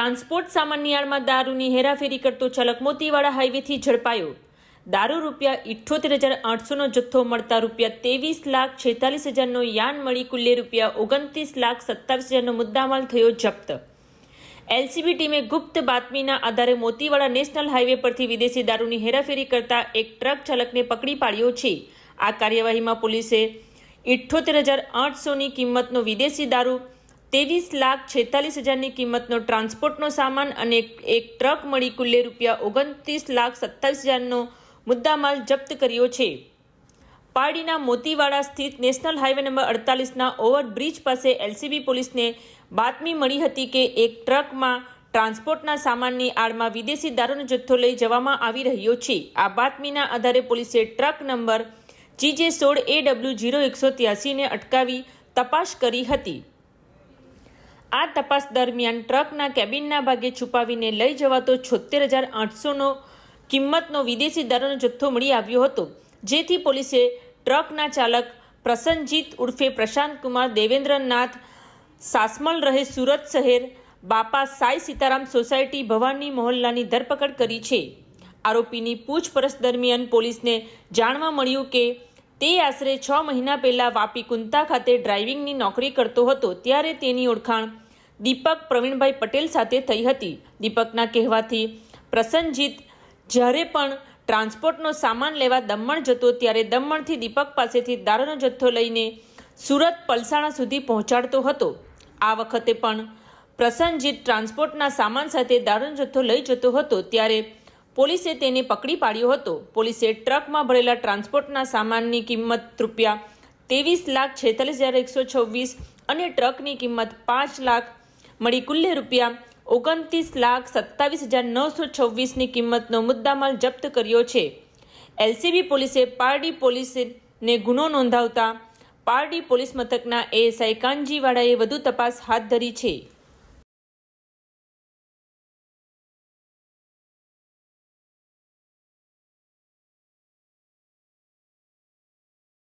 Transport સામાનની આડમાં દારૂની હેરાફેરી કરતો ચાલક મોતીવાડા હાઈવેથી ઝડપાયો. દારૂ રૂપિયા ઇઠ્ઠોતેર હજાર આઠસોનો જથ્થો મળતા રૂપિયા ત્રેવીસ લાખ છેતાલીસ હજારનો યાન મળી કુલ્લે રૂપિયા ઓગણત્રીસ લાખ સત્તાવીસ હજારનો મુદ્દામાલ થયો જપ્ત. એલસીબી ટીમે ગુપ્ત બાતમીના આધારે મોતીવાડા નેશનલ હાઈવે પરથી વિદેશી દારૂની હેરાફેરી કરતા એક ટ્રક ચાલકને પકડી પાડ્યો છે. આ કાર્યવાહીમાં પોલીસે ઇઠ્ઠોતેર હજાર આઠસોની કિંમતનો વિદેશી દારૂ ત્રેવીસ લાખ છેતાલીસ હજારની કિંમતનો ટ્રાન્સપોર્ટનો સામાન અને એક- ટ્રક મળી કુલ્લે રૂપિયા ઓગણત્રીસ લાખ સત્તાવીસ હજારનો મુદ્દામાલ જપ્ત કર્યો છે. પારડીના મોતીવાડા સ્થિત નેશનલ હાઈવે નંબર અડતાલીસના ઓવરબ્રિજ પાસે એલસીબી પોલીસને બાતમી મળી હતી કે એક ટ્રકમાં ટ્રાન્સપોર્ટના સામાનની આડમાં વિદેશી દારૂનો જથ્થો લઈ જવામાં આવી રહ્યો છે. આ બાતમીના આધારે પોલીસે ટ્રક નંબર જીજે સોળ એ ડબલ્યુ જીરો એકસો ત્યાસીને અટકાવી તપાસ કરી હતી. આ તપાસ દરમિયાન ટ્રકના કેબિનના ભાગે છુપાવીને લઈ જવાતો છોતેર હજાર આઠસોનો કિંમતનો વિદેશી દારૂનો જથ્થો મળી આવ્યો હતો. જેથી પોલીસે ટ્રકના ચાલક પ્રસન્નજીત ઉર્ફે પ્રશાંત કુમાર, દેવેન્દ્રનાથ સાસમલ રહે સુરત શહેર, બાપા સાઈ સીતારામ સોસાયટી ભવાની મહોલ્લાની ધરપકડ કરી છે. આરોપીની પૂછપરછ દરમિયાન પોલીસને જાણવા મળ્યું કે તે આશરે છ મહિના પહેલાં વાપી કુંતા ખાતે ડ્રાઇવિંગની નોકરી કરતો હતો, ત્યારે તેની ઓળખાણ દીપક પ્રવીણભાઈ પટેલ સાથે થઈ હતી. દીપકના કહેવાથી પ્રસન્નજીત જ્યારે પણ ટ્રાન્સપોર્ટનો સામાન લેવા દમણ જતો, ત્યારે દમણથી દીપક પાસેથી દારૂનો જથ્થો લઈને સુરત પલસાણા સુધી પહોંચાડતો હતો. આ વખતે પણ પ્રસન્નજીત ટ્રાન્સપોર્ટના સામાન સાથે દારૂનો જથ્થો લઈ જતો હતો, ત્યારે પોલીસે તેને પકડી પાડ્યો હતો. પોલીસે ટ્રકમાં ભરેલા ટ્રાન્સપોર્ટના સામાનની કિંમત રૂપિયા ત્રેવીસ લાખ છેતાલીસ હજાર એકસો છવ્વીસ અને ટ્રકની કિંમત પાંચ લાખ મળી કુલ્લે રૂપિયા ઓગણત્રીસ લાખ સત્તાવીસ હજાર નવસો છવ્વીસની કિંમતનો મુદ્દામાલ જપ્ત કર્યો છે. એલસીબી પોલીસે પારડી પોલીસને ગુનો નોંધાવતા પારડી પોલીસ મથકના એએસઆઈ કાનજીવાડાએ વધુ તપાસ હાથ ધરી છે.